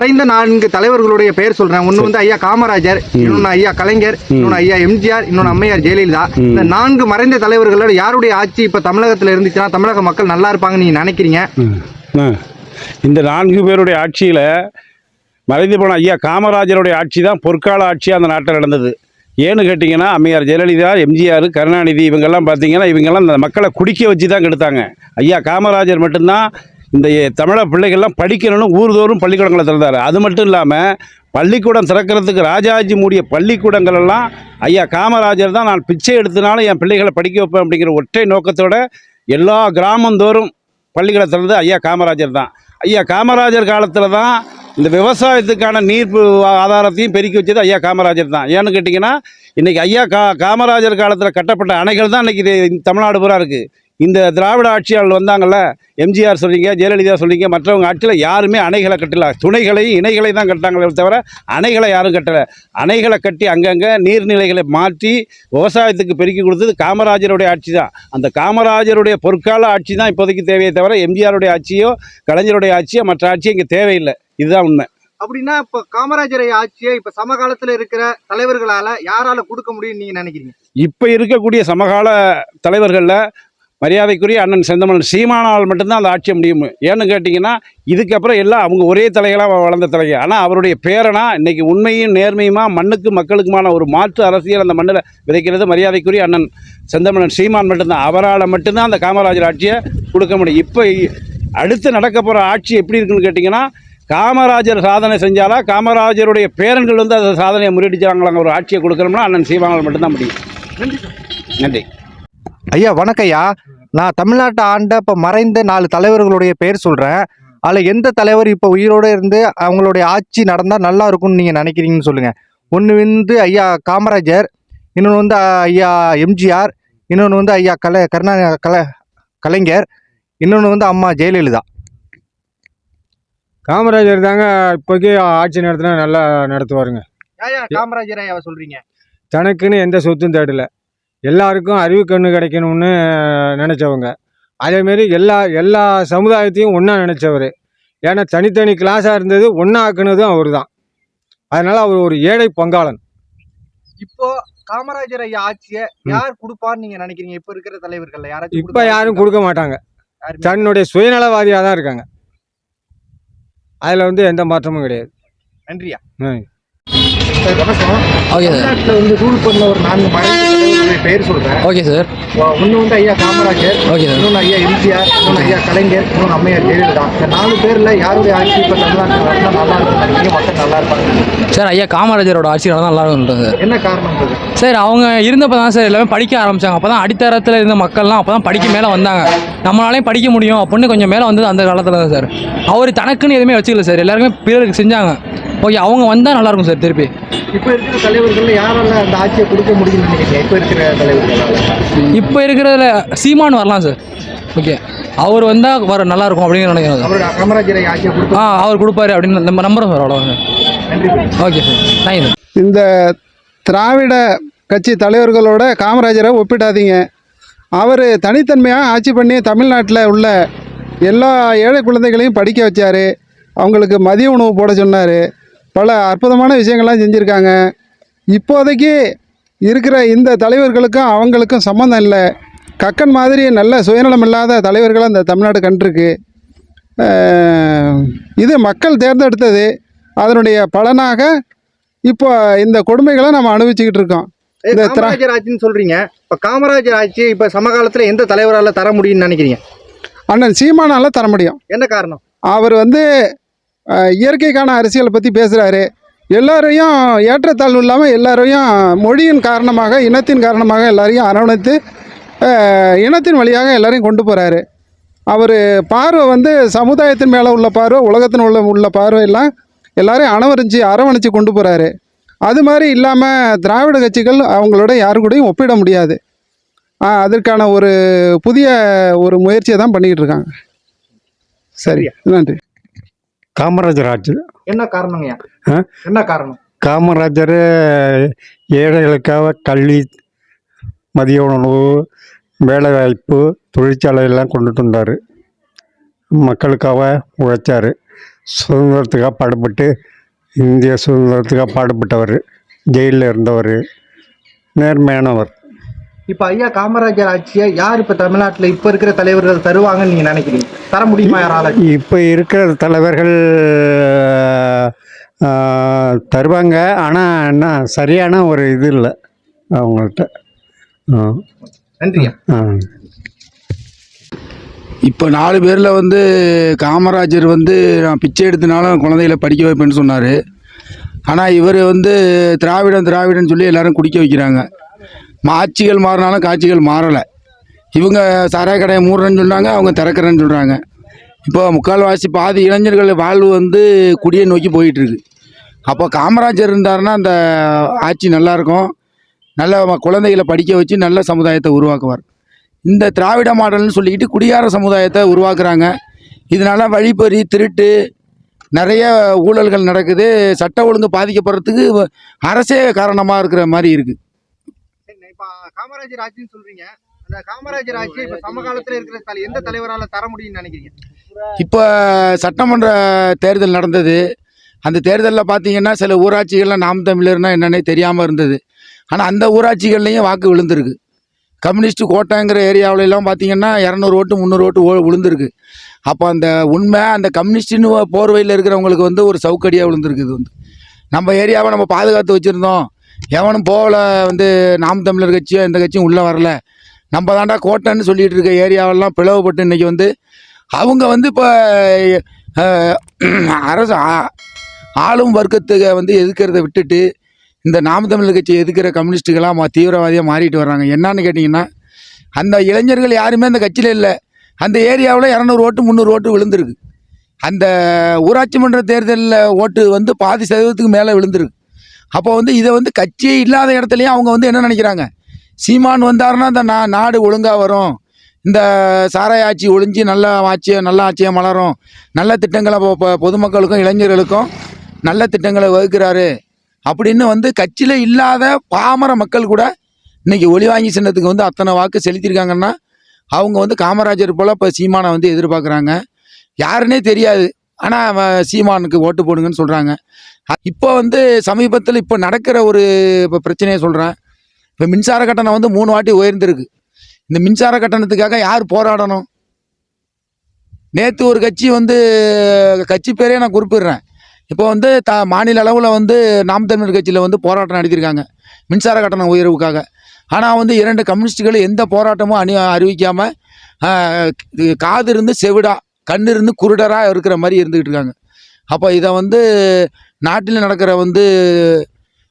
மறைந்த நான்கு தலைவர்களுடைய பெயர் சொல்றேன். ஒன்னு வந்து ஐயா காமராஜர் இன்னொன்னு ஐயா கலைஞர் இன்னொன்னு ஐயா எம்ஜிஆர் இன்னொன்னு அம்மையார் ஜெயலலிதா. இந்த நான்கு மறைந்த தலைவர்களோட யாருடைய ஆட்சி இப்ப தமிழகத்துல இருந்துச்சுன்னா தமிழக மக்கள் நல்லா இருப்பாங்கன்னு நீங்க நினைக்கிறீங்க. இந்த நான்கு பேருடைய ஆட்சியில் மறைந்து போன ஐயா காமராஜருடைய ஆட்சி தான் பொற்கால ஆட்சி அந்த நாட்டில் நடந்தது. ஏன்னு கேட்டிங்கன்னா அம்மையார் ஜெயலலிதா எம்ஜிஆர் கருணாநிதி இவங்கெல்லாம் பார்த்தீங்கன்னா இவங்கெல்லாம் இந்த மக்களை குடிக்க வச்சு தான் கெடுத்தாங்க. ஐயா காமராஜர் மட்டும்தான் இந்த தமிழக பிள்ளைகள்லாம் படிக்கணும்னு ஊர்தோறும் பள்ளிக்கூடங்களை திறந்தார். அது மட்டும் இல்லாமல் பள்ளிக்கூடம் திறக்கிறதுக்கு ராஜாஜி மூடிய பள்ளிக்கூடங்கள் எல்லாம் ஐயா காமராஜர் தான் நான் பிச்சை எடுத்தனாலும் என் பிள்ளைகளை படிக்க வைப்பேன் அப்படிங்கிற ஒற்றை நோக்கத்தோட எல்லா கிராமந்தோறும் பள்ளிகளை திறந்து ஐயா காமராஜர் தான். ஐயா காமராஜர் காலத்தில் தான் இந்த விவசாயத்துக்கான நீர் ஆதாரத்தையும் பெருக்கி வச்சது ஐயா காமராஜர் தான். ஏன்னு கேட்டிங்கன்னா இன்றைக்கி ஐயா கா காமராஜர் காலத்தில் கட்டப்பட்ட அணைகள் தான் இன்றைக்கி தமிழ்நாடு பூரா இருக்குது இந்த திராவிட ஆட்சியாளர் வந்தாங்கல்ல எம்ஜிஆர் சொல்றீங்க ஜெயலலிதா சொல்றீங்க மற்றவங்க ஆட்சியில் யாருமே அணைகளை கட்டல. துணைகளையும் இணைகளை தான் கட்டாங்களே தவிர அணைகளை யாரும் கட்டலை. அணைகளை கட்டி அங்கங்கே நீர்நிலைகளை மாற்றி விவசாயத்துக்கு பெருக்கி கொடுத்தது காமராஜருடைய ஆட்சி தான். அந்த காமராஜருடைய பொற்கால ஆட்சி தான் இப்போதைக்கு தேவையே தவிர எம்ஜிஆருடைய ஆட்சியோ கலைஞருடைய ஆட்சியோ மற்ற ஆட்சியோ இங்கே தேவையில்லை. இதுதான் உண்மை. அப்படின்னா இப்ப காமராஜர் ஆட்சியை இப்ப சமகாலத்துல இருக்கிற தலைவர்களால யாரால கொடுக்க முடியும்னு நீங்க நினைக்கிறீங்க? இப்போ இருக்கக்கூடிய சமகால தலைவர்களில் மரியாதைக்குரிய அண்ணன் செந்தமன் சீமானால் மட்டும்தான் அந்த ஆட்சியை முடியும். ஏன்னு கேட்டிங்கன்னா இதுக்கப்புறம் எல்லாம் அவங்க ஒரே தலைகளாக வளர்ந்த தலைங்க ஆனால் அவருடைய பேரனா இன்னைக்கு உண்மையும் நேர்மையுமா மண்ணுக்கு மக்களுக்குமான ஒரு மாற்று அரசியல் அந்த மண்ணில் விதைக்கிறது மரியாதைக்குரிய அண்ணன் செந்தமனன் சீமான் மட்டும்தான். அவரால் மட்டும்தான் அந்த காமராஜர் ஆட்சியை கொடுக்க முடியும். இப்போ அடுத்து நடக்க போகிற ஆட்சி எப்படி இருக்குன்னு கேட்டிங்கன்னா காமராஜர் சாதனை செஞ்சாலா காமராஜருடைய பேரன்கள் வந்து அந்த சாதனையை முறியடிச்சாங்களாங்க ஒரு ஆட்சியை கொடுக்கணும்னா அண்ணன் சீமானால் மட்டும்தான் முடியும். நன்றி. ஐயா வணக்கம் ஐயா நான் தமிழ்நாட்டை ஆண்ட இப்போ மறைந்த நாலு தலைவர்களுடைய பெயர் சொல்கிறேன் அதில் எந்த தலைவர் இப்போ உயிரோடு இருந்து அவங்களுடைய ஆட்சி நடந்தால் நல்லா இருக்கும்னு நீங்கள் நினைக்கிறீங்கன்னு சொல்லுங்கள் ஒன்று வந்து ஐயா காமராஜர் இன்னொன்று வந்து ஐயா எம்ஜிஆர் இன்னொன்று வந்து ஐயா கலை கருணா கலை கலைஞர் இன்னொன்று வந்து அம்மா ஜெயலலிதா. காமராஜர் தாங்க இப்போக்கி ஆட்சி நடத்தினா நல்லா நடத்துவாருங்க. ஐயா காமராஜர் ஐயாவை சொல்கிறீங்க தனக்குன்னு எந்த சொத்தும் தேடல. எல்லாருக்கும் அறிவு கண்ணு கிடைக்கணும்னு நினச்சவங்க. அதேமாரி எல்லா எல்லா சமுதாயத்தையும் ஒன்றா நினச்சவர். ஏன்னா தனித்தனி கிளாஸாக இருந்தது ஒன்றா ஆக்குனதும் அவர் தான் அதனால் அவர் ஒரு ஏழை பங்காளன். இப்போ காமராஜர் ஐயா ஆட்சியை யார் கொடுப்பான்னு நீங்க நினைக்கிறீங்க? இப்போ இருக்கிற தலைவர்கள்ல யாராச்சும் இப்போ யாரும் கொடுக்க மாட்டாங்க. தன்னுடைய சுயநலவாதியாக தான் இருக்காங்க. அதில் வந்து எந்த மாற்றமும் கிடையாது. நன்றியா? ம். வணக்கம் ஓகே சார். வந்து ரூல் பண்ண ஒரு நான்கு தலைவர்களுடைய பெயர் சொல்றேன். Okay sir. ஒன்று வந்து ஐயா காமராஜர் ஓகே சார். இன்னொன்று ஐயா எம்ஜிஆர் இன்னொன்று ஐயா கலைஞர் இன்னொன்று அம்மையார் ஜெயலலிதா. இந்த நாலு பேர்ல யாருடைய ஆட்சி இப்போ தமிழ்நாட்டில் நடந்தா நல்லா இருக்கும்? மக்கள் நல்லா இருப்பாங்க. சார் ஐயா காமராஜரோட ஆட்சி நடந்தால் நல்லா இருக்கும் சார் என்ன காரணம்? சார் அவங்க இருந்தப்போ தான் சார் எல்லாமே படிக்க ஆரம்பிச்சாங்க. அப்போ தான் அடித்தரத்தில் இருந்த மக்கள்லாம் அப்போ தான் படிக்க மேலே வந்தாங்க. நம்மளாலையும் படிக்க முடியும். அப்படின்னு கொஞ்சம் மேலே வந்தது அந்த காலத்தில் தான் சார். அவர் தனக்குன்னு எதுவுமே வச்சுக்கல சார். எல்லாருமே பிறருக்கு செஞ்சாங்க. ஓகே அவங்க வந்தால் நல்லாயிருக்கும் சார் திருப்பி. இப்போ இருக்கிற தலைவர்கள்ல யாரால அந்த ஆட்சியை கொடுக்க முடியும்னு நினைக்கிறீங்க? இப்போ இருக்கிற தலைவர்களால. இப்போ இருக்கிறதுல சீமான் வரலாம் சார். ஓகே அவர் வந்தால் வர நல்லாயிருக்கும் அப்படின்னு நினைக்கிறேன் சார். அவர் காமராஜர் ஆட்சியை கொடுக்க ஆ அவர் கொடுப்பாரு அப்படின்னு நம்ம நம்புறோம் சார் நன்றி ஓகே சார் தேங்க்யூ சார். இந்த திராவிட கட்சி தலைவர்களோட காமராஜரை ஒப்பிடாதீங்க. அவர் தனித்தன்மையாக ஆட்சி பண்ணி தமிழ்நாட்டில் உள்ள எல்லா ஏழை குழந்தைகளையும் படிக்க வச்சார். அவங்களுக்கு மதிய உணவு போட சொன்னார். பல அற்புதமான விஷயங்கள்லாம் செஞ்சுருக்காங்க. இப்போதைக்கு இருக்கிற இந்த தலைவர்களுக்கும் அவங்களுக்கும் சம்மந்தம் இல்லை. கக்கன் மாதிரி நல்ல சுயநலம் இல்லாத தலைவர்களை அந்த தமிழ்நாடு கண்டிருக்கு. இது மக்கள் தேர்ந்தெடுத்தது. அதனுடைய பலனாக இப்போ இந்த கொடுமைகளை நம்ம அனுபவிச்சுக்கிட்டு இருக்கோம். இந்த காமராஜர் ஆட்சின்னு சொல்றீங்க. இப்ப காமராஜர் ஆட்சியை இப்ப சமகாலத்துல எந்த தலைவரால தர முடியும்னு நினைக்கிறீங்க? அண்ணன் சீமானால தர முடியும். என்ன காரணம்? அவர் வந்து இயற்கைக்கான அரசியலை பற்றி பேசுகிறாரு எல்லாரையும் ஏற்றத்தாழ்வு இல்லாமல் எல்லாரையும் மொழியின் காரணமாக இனத்தின் காரணமாக எல்லாரையும் அரவணைத்து இனத்தின் வழியாக எல்லாரையும் கொண்டு போகிறாரு அவர் பார்வை வந்து சமுதாயத்தின் மேலே உள்ள பார்வை உலகத்தின் உள்ள உள்ள பார்வை எல்லாம் எல்லாரையும் அணவரிச்சு அரவணைச்சு கொண்டு போகிறாரு அது மாதிரி இல்லாமல் திராவிட கட்சிகள் அவங்களோட யாரு கூடயும் ஒப்பிட முடியாது. அதற்கான ஒரு புதிய ஒரு முயற்சியை தான் பண்ணிக்கிட்டு இருக்காங்க. சரி நன்றி. காமராஜர் ஆட்சி என்ன காரணங்கய்யா? ஆ? என்ன காரணம்? காமராஜர் ஏழைகளுக்காக கல்வி மதிய உணவு வேலைவாய்ப்பு தொழிற்சாலை எல்லாம் கொண்டுட்டு வந்தார். மக்களுக்காக உழைச்சார். சுதந்திரத்துக்காக பாடுபட்டு இந்திய சுதந்திரத்துக்காக பாடுபட்டவர். ஜெயிலில் இருந்தவர். நேர்மையானவர். இப்போ ஐயா காமராஜர் ஆட்சியை யார் இப்போ தமிழ்நாட்டில் இப்போ இருக்கிற தலைவர்கள் தருவாங்கன்னு நீங்கள் நினைக்கிறீங்க? தர முடியுமா யாரால? இப்போ இருக்கிற தலைவர்கள் தருவாங்க. ஆனால் என்ன சரியான ஒரு இது இல்லை அவங்கள்ட்ட. நன்றியா இப்போ நாலு பேரில் வந்து காமராஜர் வந்து நான் பிச்சை எடுத்தனாலும் குழந்தைகளை படிக்க வைப்பேன்னு சொன்னார். ஆனால் இவர் வந்து திராவிடம் திராவிடம்னு சொல்லி எல்லாரும் குடிக்க வைக்கிறாங்க. ஆட்சிகள் மாறினாலும் காட்சிகள் மாறலை. இவங்க சாராய கடையை மூடுறேன்னு சொல்கிறாங்க அவங்க திறக்கிறேன்னு சொல்கிறாங்க இப்போ முக்கால்வாசி பாதி இளைஞர்கள் வாழ்வு வந்து குடியை நோக்கி போயிட்டுருக்கு. அப்போ காமராஜர் இருந்தாருன்னா அந்த ஆட்சி நல்லாயிருக்கும். நல்ல குழந்தைகளை படிக்க வச்சு நல்ல சமுதாயத்தை உருவாக்குவார். இந்த திராவிட மாடல்னு சொல்லிக்கிட்டு குடியார சமுதாயத்தை உருவாக்குறாங்க. இதனால வழிப்பறி திருட்டு நிறைய ஊழல்கள் நடக்குது. சட்ட ஒழுங்கு பாதிக்கப்படுறதுக்கு வ- அரசே காரணமாக இருக்கிற மாதிரி இருக்குது இப்போ காமராஜர் ஆட்சின்னு சொல்றீங்க. அந்த காமராஜர் ஆட்சி இப்போ சமகாலத்தில் இருக்கிற தலை எந்த தலைவரால தர முடியும்னு நினைக்கிறீங்க? இப்போ சட்டமன்ற தேர்தல் நடந்தது. அந்த தேர்தலில் பார்த்தீங்கன்னா சில ஊராட்சிகளில் நாம் தமிழர்னா என்னன்னே தெரியாமல் இருந்தது. ஆனால் அந்த ஊராட்சிகள்லையும் வாக்கு விழுந்திருக்கு. கம்யூனிஸ்ட் கோட்டைங்கிற ஏரியாவுல எல்லாம் பார்த்தீங்கன்னா இரநூறு ஓட்டு முந்நூறு ஓட்டு ஓ விழுந்திருக்கு. அப்போ அந்த உண்மை அந்த கம்யூனிஸ்டின்னு போர்வையில் இருக்கிறவங்களுக்கு வந்து ஒரு சவுக்கடியாக விழுந்திருக்கு இது வந்து. நம்ம ஏரியாவை நம்ம பாதுகாத்து வச்சுருந்தோம். எவனும் போகல வந்து நாம் தமிழர் கட்சியோ எந்த கட்சியும் உள்ளே வரல. நம்ம தாண்டா கோட்டைன்னு சொல்லிட்டு இருக்க ஏரியாவெல்லாம் பிளவுபட்டு இன்றைக்கி வந்து அவங்க வந்து இப்போ அரசு ஆளும் வர்க்கத்துக்கு வந்து எதிர்க்கிறத விட்டுட்டு இந்த நாம் தமிழர் கட்சி எதிர்க்கிற கம்யூனிஸ்ட்டுகளாக மா தீவிரவாதியாக மாறிட்டு வர்றாங்க. என்னான்னு கேட்டிங்கன்னா அந்த இளைஞர்கள் யாருமே அந்த கட்சியில் இல்லை. அந்த ஏரியாவில் இரநூறு ஓட்டு முந்நூறு ஓட்டு விழுந்திருக்கு. அந்த ஊராட்சி மன்ற தேர்தலில் ஓட்டு வந்து பாதி சதவீதத்துக்கு மேலே விழுந்திருக்கு. அப்போ வந்து இதை வந்து கட்சியே இல்லாத இடத்துலையும் அவங்க வந்து என்ன நினைக்கிறாங்க? சீமான் வந்தாருன்னா இந்த நா நாடு ஒழுங்காக வரும். இந்த சாராய ஆட்சி ஒழிஞ்சு நல்ல ஆட்சியை நல்ல ஆட்சியாக மலரும். நல்ல திட்டங்களை இப்போ பொதுமக்களுக்கும் இளைஞர்களுக்கும் நல்ல திட்டங்களை வகுக்கிறாரு. அப்படின்னு வந்து கட்சியில் இல்லாத பாமர மக்கள் கூட இன்னைக்கு ஒளிவாங்கி சின்னத்துக்கு வந்து அத்தனை வாக்கு செலுத்தியிருக்காங்கன்னா அவங்க வந்து காமராஜர் போல் இப்போ சீமானை வந்து எதிர்பார்க்குறாங்க. யாருன்னே தெரியாது. ஆனால் சீமானுக்கு ஓட்டு போடுங்கன்னு சொல்கிறாங்க இப்போ வந்து சமீபத்தில் இப்போ நடக்கிற ஒரு இப்போ பிரச்சனையை சொல்கிறேன் இப்போ மின்சார கட்டணம் வந்து மூணு வாட்டி உயர்ந்திருக்கு. இந்த மின்சார கட்டணத்துக்காக யார் போராடணும்? நேற்று ஒரு கட்சி வந்து கட்சி பேரே நான் குறிப்பிடுறேன். இப்போ வந்து த மாநில அளவில் வந்து நாம் தமிழர் கட்சியில் வந்து போராட்டம் நடத்தியிருக்காங்க. மின்சார கட்டண உயர்வுக்காக. ஆனால் வந்து இரண்டு கம்யூனிஸ்டுகள் எந்த போராட்டமும் அணி அறிவிக்காமல் காது இருந்து செவிடா கண்ணு இருந்து குருடராக இருக்கிற மாதிரி இருந்துக்கிட்டு இருக்காங்க. அப்போ இதை வந்து நாட்டில் நடக்கிற வந்து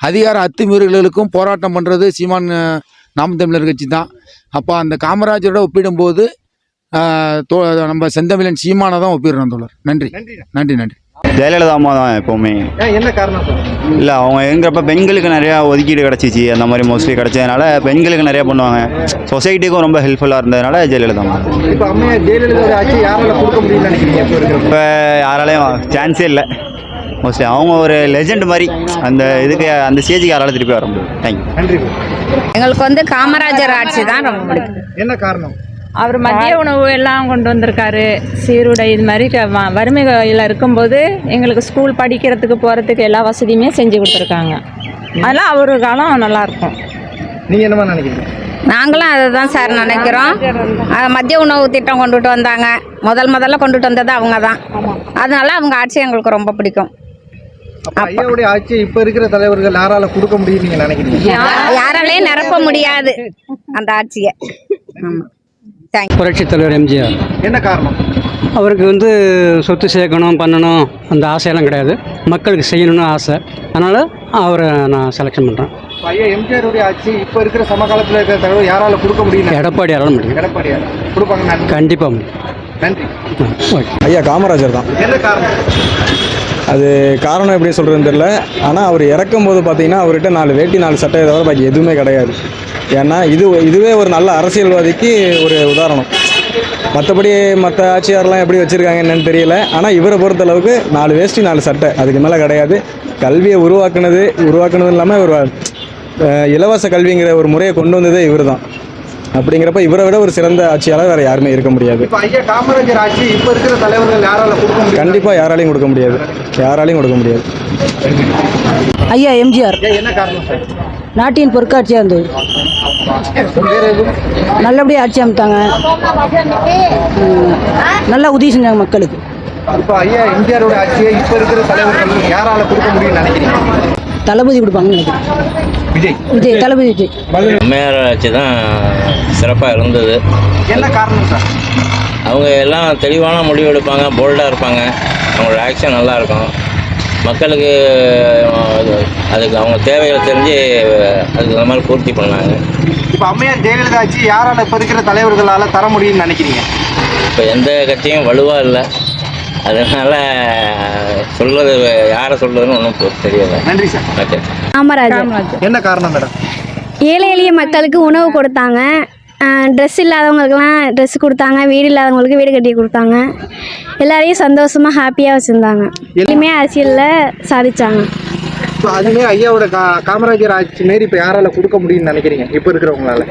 அதிகார அத்துமீறல்களுக்கும் போராட்டம் பண்ணுறது சீமான் நாம் தமிழர் கட்சி தான். அப்போ அந்த காமராஜரோட ஒப்பிடும்போது தோ நம்ம செந்தமிழன் சீமானை தான் ஒப்பிடுறோம் தோழர். நன்றி. நன்றி. நன்றி நன்றி. ஜெயலலிதா அம்மா தான் எப்போவுமே. என்ன காரணம் இல்லை அவங்க இருக்கிறப்ப பெண்களுக்கு நிறையா ஒதுக்கீடு கிடச்சிச்சு அந்த மாதிரி மோஸ்ட்லி கிடச்சதுனால பெண்களுக்கு நிறையா பண்ணுவாங்க. சொசைட்டிக்கும் ரொம்ப ஹெல்ப்ஃபுல்லாக இருந்ததுனால ஜெயலலிதா அம்மா இப்போ ஜெயலலிதா யாரால கொடுக்க இப்போ யாராலையும் சான்ஸே இல்லை. மோஸ்ட்லி அவங்க ஒரு லெஜெண்ட் மாதிரி அந்த இதுக்கு அந்த ஸ்டேஜுக்கு யாரால திருப்பி வர முடியும். தேங்க்யூ நன்றி. எங்களுக்கு வந்து காமராஜர் ஆட்சி தான் ரொம்ப பிடிக்கும். என்ன காரணம்? அவர் மதிய உணவு எல்லாம் கொண்டு வந்திருக்காரு. சீருடை இது மாதிரி க- வ- வறுமையில் இருக்கும்போது எங்களுக்கு ஸ்கூல் படிக்கிறதுக்கு போகிறதுக்கு எல்லா வசதியுமே செஞ்சு கொடுத்துருக்காங்க. அதெல்லாம் அவர் காலம் நல்லாயிருக்கும் நீங்க என்னமா நினைக்கிறீங்க? நாங்களும் அதை தான் சார் நினைக்கிறோம். மதிய உணவு திட்டம் கொண்டுட்டு வந்தாங்க. முதல் முதல்ல கொண்டுட்டு வந்தது அவங்க தான் அதனால அவங்க ஆட்சி எங்களுக்கு ரொம்ப பிடிக்கும். ஐயாவுடைய ஆட்சி இப்ப இருக்கிற தலைவர்கள் யாரால கொடுக்க முடியும் நீங்க நினைக்கிறீங்க? யாராலையும் நிரப்ப முடியாது அந்த ஆட்சியை. புரட்சித் தலைவர் எம்ஜிஆர். என்ன காரணம்? அவருக்கு வந்து சொத்து சேர்க்கணும் பண்ணணும் அந்த ஆசையெல்லாம் கிடையாது. மக்களுக்கு செய்யணும்னு ஆசை. அதனால் அவரை நான் செலெக்ஷன் பண்ணுறேன் இப்ப ஐயா எம்ஜிஆருடைய ஆட்சி இப்ப இருக்கிற சமகாலத்துல இருக்கிற தலைவர் யாரால கொடுக்க முடியும் எடப்பாடியாரால் முடியும் எடப்பாடியார். கொடுப்பாங்க நன்றி. கண்டிப்பாக முடியும் நன்றி. ஓகே. ஐயா காமராஜர் தான். என்ன காரணம்? அது காரணம் எப்படி சொல்கிறதுன்னு தெரில ஆனால் அவர் இறக்கும் போது பார்த்தீங்கன்னா அவர்கிட்ட நாலு வேட்டி நாலு சட்டை தவிர பாக்கி எதுவுமே கிடையாது. ஏன்னா இது இதுவே ஒரு நல்ல அரசியல்வாதிக்கு ஒரு உதாரணம். மற்றபடி மற்ற ஆட்சியாரெலாம் எப்படி வச்சுருக்காங்க என்னன்னு தெரியல. ஆனால் இவரை பொறுத்தளவுக்கு நாலு வேஷ்டி நாலு சட்டை அதுக்கு மேலே கிடையாது. கல்வியை உருவாக்குனது உருவாக்குனது இல்லாமல் ஒரு இலவச கல்விங்கிற ஒரு முறையை கொண்டு வந்ததே இவர் தான் அப்படிங்கிறப்ப இவரை விட ஒரு சிறந்த ஆட்சியாளர் வேறு யாருமே இருக்க முடியாது. இப்போ ஐயா காமராஜர் ஆட்சி இப்போ இருக்கிற தலைவர்கள் யாரால கொடுக்க முடியும்? கண்டிப்பாக யாராலையும் கொடுக்க முடியாது. யாராலையும் கொடுக்க முடியாது. ஐயா எம்ஜிஆர். ஏன் என்ன காரணம் சார்? நாட்டின் பொற்காட்சியாக இருந்தது நல்லபடியாக ஆட்சி அமைத்தாங்க. நல்லா உதவி செஞ்சாங்க மக்களுக்கு. இப்போ ஐயா எம்ஜிஆரோட ஆட்சியை இப்போ இருக்கிற தலைவர்கள் யாரால கொடுக்க முடியும்னு நினைக்கிறீங்க? தளபதி கொடுப்பாங்கன்னு நினைக்கிறேன். விஜய். விஜய் தளபதி விஜய். அம்மையார் ஆட்சி தான் சிறப்பாக இருந்தது. என்ன காரணம் சார்? அவங்க எல்லாம் தெளிவான முடிவு எடுப்பாங்க போல்டாக இருப்பாங்க. அவங்களோட ஆக்ஷன் நல்லா இருக்கும். மக்களுக்கு அது- அதுக்கு அவங்க தேவைகளை தெரிஞ்சு அதுக்கு அந்த மாதிரி பூர்த்தி பண்ணாங்க. இப்போ அம்மையார் ஜெயலலிதா ஆட்சி யாரால இப்போ இருக்கிற தலைவர்களால தர முடியும்னு நினைக்கிறீங்க? இப்போ எந்த கட்சியும் வலுவாக இல்லை. அதனால் சொல்கிறது யாரை சொல்கிறதுன்னு ஒன்றும் தெரியல. நன்றி சார். ஓகே. காமராஜர். என்ன காரணம் மேடம்? ஏழை எளிய மக்களுக்கு உணவு கொடுத்தாங்க. ட்ரெஸ் இல்லாதவங்களுக்குலாம் ட்ரெஸ் கொடுத்தாங்க. வீடு இல்லாதவங்களுக்கு வீடு கட்டி கொடுத்தாங்க. எல்லாரையும் சந்தோஷமாக ஹாப்பியாக வச்சுருந்தாங்க. எளிமையாக அரசியலில் சாதிச்சாங்க. இப்போ அதுவே ஐயாவோட கா காமராஜர் ஆட்சி மாரி இப்போ யாரால கொடுக்க முடியும்னு நினைக்கிறீங்க? இப்போ இருக்கிறவங்களால.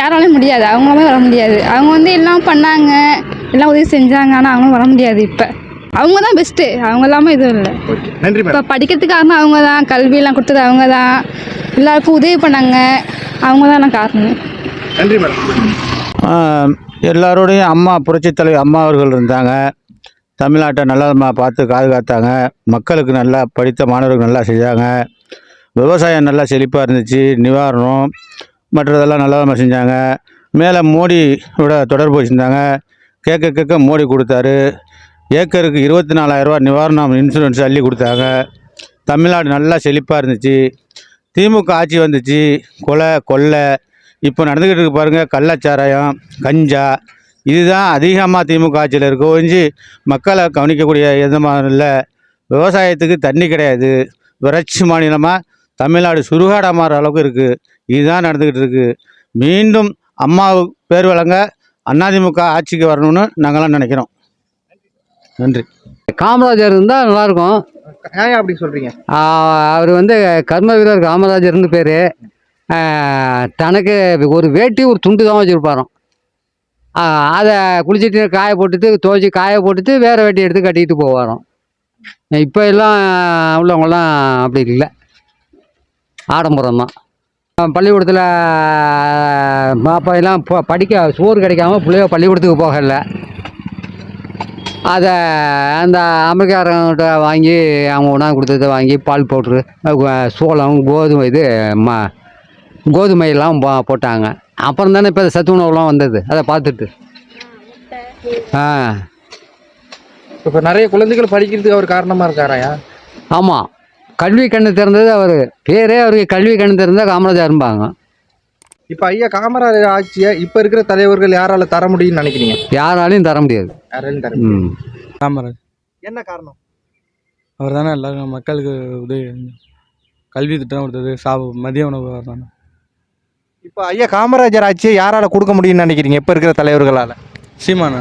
யாராலையும் முடியாது. அவங்களுமே வர முடியாது. அவங்க வந்து எல்லாம் பண்ணாங்க. எல்லாம் உதவி செஞ்சாங்க ஆனால் அவங்களும் வர முடியாது இப்போ. அவங்க தான் பெஸ்ட்டு அவங்க இல்லாமல் எதுவும் இல்லை. ஓகே நன்றி இப்போ படிக்கிறதுக்கு காரணம் அவங்க தான் கல்வியெல்லாம் கொடுத்தது அவங்க தான் எல்லாருக்கும் உதவி பண்ணாங்க. அவங்க தான் காரணம். நன்றி மேடம் எல்லாரோடையும் அம்மா புரட்சித் தலைவர் அம்மா அவர்கள் இருந்தாங்க. தமிழ்நாட்டை நல்லா பார்த்து பாதுகாத்தாங்க மக்களுக்கு நல்லா படித்த மாணவர்கள் நல்லா செஞ்சாங்க. விவசாயம் நல்லா செழிப்பாக இருந்துச்சு நிவாரணம் மற்றதெல்லாம் நல்லா செஞ்சாங்க. மேலே மோடியோட தொடர்பு வச்சுருந்தாங்க. கேட்க கேட்க மோடி கொடுத்தாரு. ஏக்கருக்கு இருபத்தி நாலாயிரரூவா நிவாரணம் இன்சூரன்ஸ் அள்ளி கொடுத்தாங்க. தமிழ்நாடு நல்லா செழிப்பாக இருந்துச்சு. திமுக ஆட்சி வந்துச்சு. கொலை கொள்ளை. இப்போ நடந்துக்கிட்டு இருக்கு பாருங்கள் கள்ளச்சாராயம் கஞ்சா. இதுதான் அதிகமாக திமுக ஆட்சியில் இருக்கு. ஒழிஞ்சு மக்களை கவனிக்கக்கூடிய எந்த மாதிரி இல்லை. விவசாயத்துக்கு தண்ணி கிடையாது. வறட்சி மாநிலமாக தமிழ்நாடு சுருகாடமாற அளவுக்கு இருக்குது இதுதான் நடந்துக்கிட்டு இருக்குது மீண்டும் அம்மா பேர் வழங்க அதிமுக ஆட்சிக்கு வரணும்னு நாங்களாம் நினைக்கிறோம். நன்றி. காமராஜர் இருந்தால் நல்லாயிருக்கும். ஏன் அப்படி சொல்றீங்க? அவர் வந்து கர்ம வீரர் காமராஜர்னு பேர். தனக்கு ஒரு வேட்டி ஒரு துண்டு தான் வச்சுருப்பாராம். அதை குளிச்சுட்டு காய போட்டுட்டு துவைச்சி காய போட்டுட்டு வேறு வேட்டி எடுத்து கட்டிக்கிட்டு போவாராம். இப்போ எல்லாம் உள்ளவங்கெல்லாம் அப்படி இல்லை. ஆடம்பரம் தான் பள்ளிக்கூடத்தில் அப்போ எல்லாம் படிக்க சோறு கிடைக்காம பிள்ளைய பள்ளிக்கூடத்துக்கு போகலை. அதை அந்த அமெரிக்காரங்கிட்ட வாங்கி அவங்க உணவு கொடுத்ததை வாங்கி பால் பவுட்ரு சோளம் கோதுமை இது ம கோதுமையெல்லாம் போ போட்டாங்க. அப்புறம் தானே இப்போ சத்து உணவுலாம் வந்தது. அதை பார்த்துட்டு. ஆ. இப்போ நிறைய குழந்தைகள் படிக்கிறதுக்கு அவர் காரணமா இருக்காராயா? ஆமாம் கல்வி கண்ணு திறந்தது அவர். பேரே அவருக்கு கல்வி கண்ணு திறந்தா காமராஜர் இருப்பாங்க இப்போ ஐயா காமராஜர் ஆட்சியை இப்போ இருக்கிற தலைவர்கள் யாரால தர முடியும்னு நினைக்கிறீங்க? யாராலையும் தர முடியாது. யாராலையும் தர ம். காமராஜ். என்ன காரணம்? அவர் தானே எல்லாரும் மக்களுக்கு உதவி கல்வி திட்டம் கொடுத்தது சா மதிய உணவு அவர் தானே. இப்போ ஐயா காமராஜர் ஆட்சியை யாரால கொடுக்க முடியும்னு நினைக்கிறீங்க? இப்போ இருக்கிற தலைவர்களால. சீமானா.